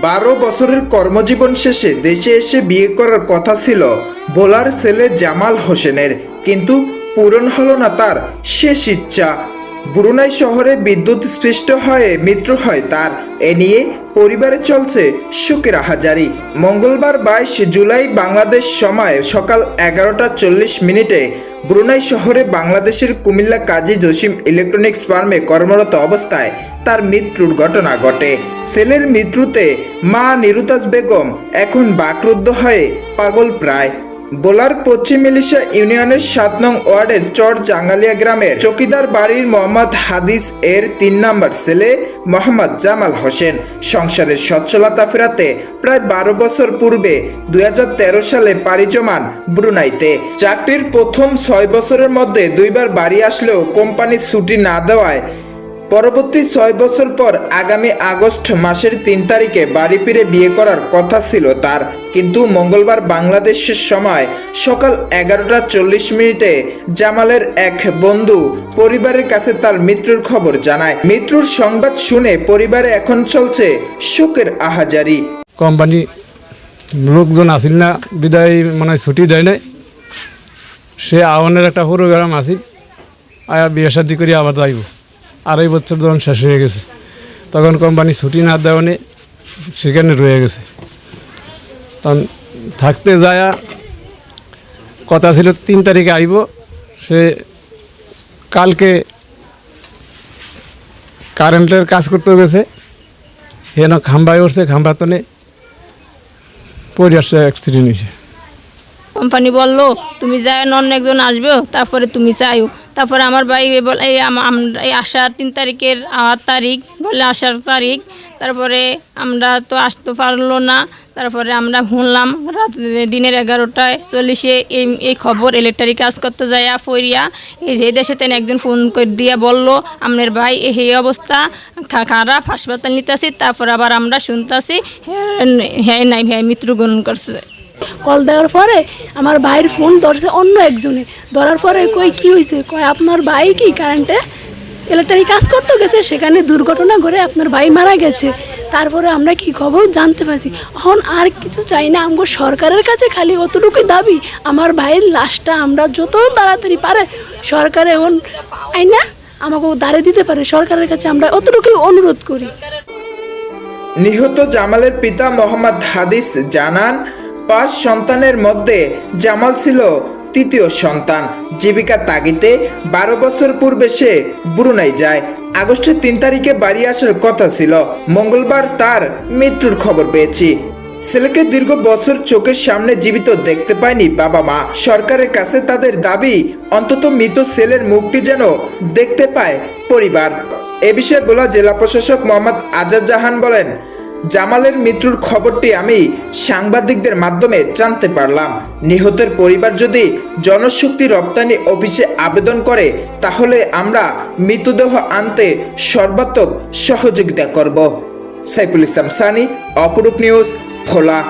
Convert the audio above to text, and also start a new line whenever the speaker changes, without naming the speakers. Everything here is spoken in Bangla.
বারো বছরের কর্মজীবন শেষে দেশে এসে বিয়ে করার কথা ছিল বোলার ছেলে জামাল হোসেনের। কিন্তু পূরণ হলো না তার শেষ ইচ্ছা। ব্রুনাই শহরে বিদ্যুৎ স্পৃষ্ট হয়ে মৃত্যু হয় তার। এ নিয়ে পরিবারে চলছে শোকের হাজারি মঙ্গলবার বাইশ জুলাই বাংলাদেশ সময় সকাল এগারোটা চল্লিশ মিনিটে ব্রুনাই শহরে বাংলাদেশের কুমিল্লা কাজী জসিম ইলেকট্রনিক্স ফার্মে কর্মরত অবস্থায় তার মৃত্যুর ঘটনা ঘটে। ছেলের মৃত্যুতে মা নিরুতাজ বেগম এখন বাকরুদ্ধ হয়ে পাগল প্রায়। বোলার পশ্চিম মিলিশা ইউনিয়নের সাত নং ওয়ার্ডের চর জাঙ্গালিয়া গ্রামের চকিদার বাড়ির মোহাম্মদ হাদিস এর তিন নম্বর ছেলে মোহাম্মদ জামাল হোসেন। সংসারের সচ্ছলতা ফেরাতে প্রায় বারো বছর পূর্বে দুই হাজার তেরো সালে পাড়ি জমান ব্রুনাইতে। চাকরির প্রথম ছয় বছরের মধ্যে দুইবার বাড়ি আসলেও কোম্পানি ছুটি না দেওয়ায় পরবর্তী ছয় বছর পর আগামী আগস্ট মাসের তিন তারিখে বাড়ি ফিরে বিয়ে করার কথা ছিল তার। কিন্তু মঙ্গলবার বাংলাদেশের সময় সকাল এগারোটা চল্লিশ মিনিটে জামালের এক বন্ধু পরিবারের কাছে তার মৃত্যুর খবর জানায়। মৃত্যুর সংবাদ শুনে পরিবারে এখন চলছে শোকের আহাজারি।
কোম্পানি লোকজন আসিল না, বিদায় মানে ছুটি দেয় নাই। সে আহ্বানের একটা প্রোগ্রাম আসিল, আয়া বিয়ে শাদি করে আবার যাইব। আড়াই বছর যখন শেষ হয়ে গেছে। তখন কোম্পানি ছুটি না দেওয়ানে সেখানে রয়ে গেছে। তখন থাকতে যায়া কথা ছিল তিন তারিখে আইব। সে কালকে কারেন্টের কাজ করতে গেছে। হেন খাম্বায় উঠছে, খাম্বা তনে পরে আসছে অ্যাক্সিডেন্ট হয়েছে।
কোম্পানি বলল, তুমি যাই অন্য একজন আসবে, তারপরে তুমি চাইও তারপরে আমার ভাই বলে, এই এই আসার তিন তারিখের আট তারিখ, বলে আসার তারিখ। তারপরে আমরা তো আসতে পারল না। তারপরে আমরা শুনলাম রাত দিনের এগারোটায় চল্লিশে এই এই খবর ইলেকট্রিক কাজ করতে যাইয়া ফরিয়া এই যে দেশে তেন একজন ফোন করে, দিয়ে বলল আপনার ভাই এই অবস্থা খারাপ, হাসপাতাল নিতেছি, তারপর আবার আমরা শুনতেছি হ্যাঁ নাই হ্যাঁ মৃত্যুগ্রহণ করছে।
কল দেওয়ার পরে আমার ভাইয়ের ফোন ধরছে অন্য একজনে ধরার পরে কই, কি হয়েছে কয়, আপনার ভাই কি কারেন্টে ইলেকট্রিক কাজ করতে গেছে? সেখানে দুর্ঘটনা করে আপনার ভাই মারা গেছে। তারপরে আমরা কি খবর জানতে পারছি? এখন আর কিছু চাই না। আমগো সরকারের কাছে খালি অতটুকুই দাবি, আমার ভাইয়ের লাশটা আমরা যত তাড়াতাড়ি পারে সরকার এখন আইনা আমাকে দাঁড়িয়ে দিতে পারে। সরকারের কাছে আমরা অতটুকুই অনুরোধ করি।
নিহত জামালের পিতা মোহাম্মদ হাদিস জানান পাঁচ সন্তানের মধ্যে জামাল ছিল তৃতীয় সন্তান। জীবিকা তাগিতে বারো বছর পূর্বে সে ব্রুনাই যায়। আগস্টের তিন তারিখে বাড়ি আসার কথা ছিল। মঙ্গলবার তার মৃত্যুর খবর পেয়েছি। ছেলেকে দীর্ঘ বছর চোখের সামনে জীবিত দেখতে পায়নি বাবা মা। সরকারের কাছে তাদের দাবি, অন্তত মৃত ছেলের মুখটি যেন দেখতে পায় পরিবার। এ বিষয়ে বলা জেলা প্রশাসক মোহাম্মদ আজাদ জাহান বলেন জামালের মৃত্যুর খবরটি আমি সাংবাদিকদের মাধ্যমে জানতে পারলাম। নিহতের পরিবার যদি জনশক্তি রপ্তানি অফিসে আবেদন করে, তাহলে আমরা মৃতদেহ আনতে সর্বাত্মক সহযোগিতা করব। সাইফুল ইসলাম সানি, অপরূপ নিউজ, ভোলা।